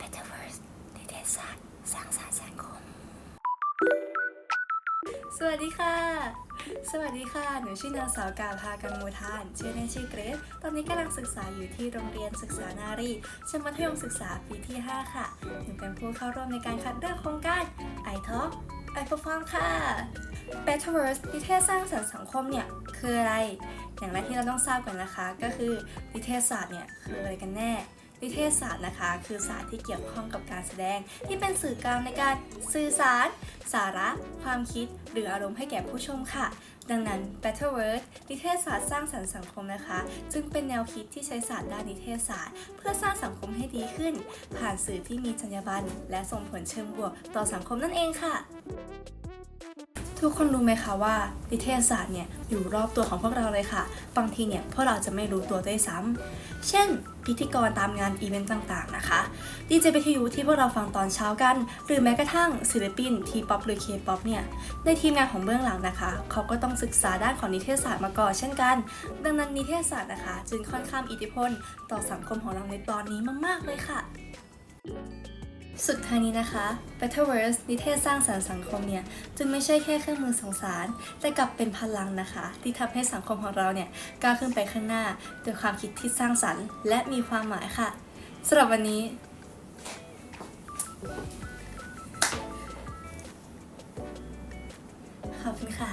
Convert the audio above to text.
Metaverse นิเทศศาสตร์สร้างสรรค์สังคม สวัสดีค่ะ สวัสดีค่ะ หนูชื่อนางสาวกาพากังมูทาน ชื่อเล่นชื่อเกรซตอนนี้กำลังศึกษาอยู่ที่โรงเรียนศึกษานารีชั้นมัธยมศึกษาปีที่ 5 ค่ะ หนูเป็นผู้เข้าร่วมในการคัดเลือกโครงการ i t a l k i Perform ค่ะ Metaverse นิเทศสร้างสรรค์สังคมเนี่ยคืออะไร อย่างแรกที่เราต้องทราบก่อนนะคะ ก็คือนิเทศศาสตร์เนี่ยคืออะไรกันแน่ นิเทศศาสตร์นะคะ คือศาสตร์ที่เกี่ยวข้องกับการแสดง ที่เป็นสื่อกลางในการสื่อสาร สาระ ความคิด หรืออารมณ์ให้แก่ผู้ชมค่ะ ดังนั้น Betterverse นิเทศศาสตร์สร้างสรรค์สังคมนะคะ จึงเป็นแนวคิดที่ใช้ศาสตร์ด้านนิเทศศาสตร์ เพื่อสร้างสังคมให้ดีขึ้น ผ่านสื่อที่มีจรรยาบรรณและส่งผลเชิงบวกต่อสังคมนั่นเองค่ะ ทุกคนรู้ไหมคะว่านิเทศศาสตร์เนี่ยอยู่รอบตัวของพวกเราเลยค่ะ บางทีเนี่ยพวกเราจะไม่รู้ตัวด้วยซ้ำเช่น พิธีกรตามงานอีเวนต์ต่างๆนะคะ ดีเจวิทยุที่พวกเราฟังตอนเช้ากัน หรือแม้กระทั่งศิลปินทีป๊อปหรือเคป๊อปเนี่ย ในทีมงานของเบื้องหลังนะคะ เขาก็ต้องศึกษาด้านของนิเทศศาสตร์มาก่อนเช่นกัน ดังนั้นนิเทศศาสตร์นะคะ จึงค่อนข้างอิทธิพล ต่อสังคมของเราในตอนนี้มากๆเลยค่ะ สุดท้ายนี้นะคะ b e t t e r w o r s นิเทศสร้างสรรค์สังคมเนี่ยจึงไม่ใช่แค่เครื่องมือส่งสาร แต่กลับเป็นพลังนะคะ ที่ทำให้สังคมของเราเนี่ยก้าวขึ้นไปข้างหน้าด้วยความคิดที่สร้างสรรค์ และมีความหมายค่ะสำหรับวันนี้ ขอบคุณค่ะ